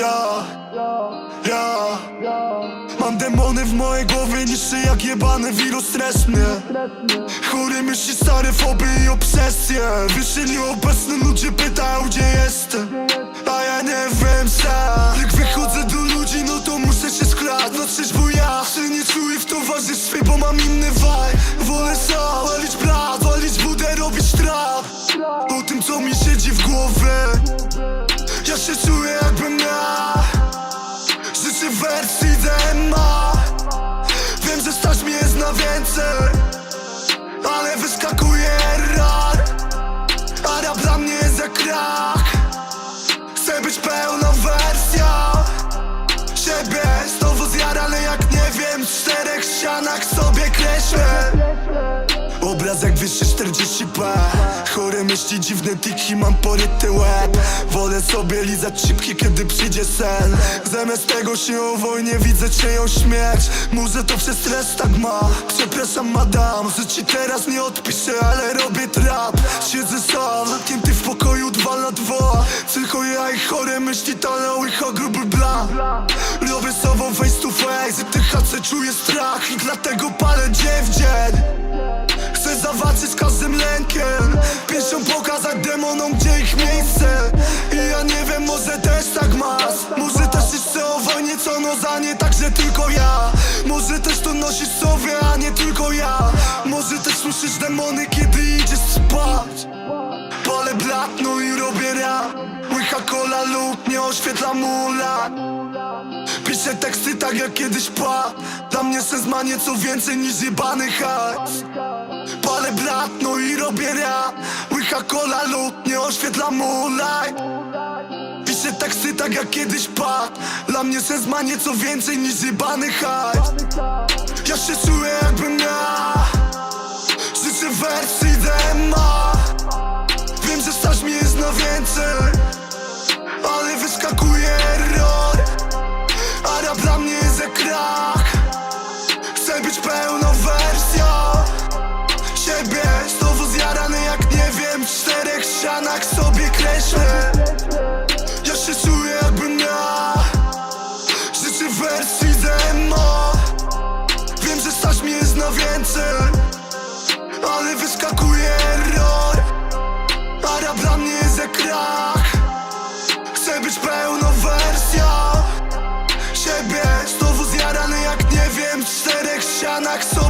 Ja, ja. Mam demony w mojej głowie niższy jak jebany wirus stres mnie. Chory myśli, stare foby i obsesje. Wyższy nieobecny ludzie pytają gdzie jestem. A ja nie wiem sam. Jak wychodzę do ludzi no to muszę się skrać No trzeźwo ja się nie czuję w towarzystwie bo mam inny vibe. Wolę sam walić brat, walić budę, robić trap. O tym co mi siedzi w głowie. Ja się czuję Ale wyskakuje rar. A dla mnie jest jak krak Chcę być pełną wersją Siebie. Znowu zjarany jak nie wiem W czterech ścianach sobie kreślę Obraz jak wyższy 40p Chore myśli, dziwne tiki, mam poryty łeb Wolę sobie lizać szybki, kiedy przyjdzie sen. Zamiast tego się o wojnie widzę czyją śmierć. Może to przez stres tak ma. Przepraszam madam, że ci teraz nie odpiszę Ale robię trap. Siedzę sam, zamknięty w pokoju dwa na dwa. Tylko ja i chore myśli to łycha gruby bla Robię sobą face to face I THC czuję strach I dlatego palę dzień w dzień. Chcę zawalczyć z każdym lękiem Piszą pokazać demonom, gdzie ich miejsce. I ja nie wiem, może też tak masz. Może też jeszcze o wojnie, co no za nie, także tylko ja. Może też to nosisz sobie, a nie tylko ja. Może też słyszysz demony, kiedy idziesz spać. Palę blat, no i robię rap. Łycha kola lub nie oświetla mula Piszę teksty tak jak kiedyś pa Dla mnie sens ma nieco więcej niż jebany hajs. Palę blat, no i robię rap Łycha kola lub nie oświetla moonlight Piszę teksty tak jak kiedyś padł. Dla mnie sens ma nieco więcej niż jebany hajs. Ja się czuję jakbym ja Życzę wersji jest na więcej Ale wyskakuje error A rap dla mnie jest jak krak Chcę być pełną wersją Siebie. Znowu zjarany jak nie wiem W czterech ścianach sobie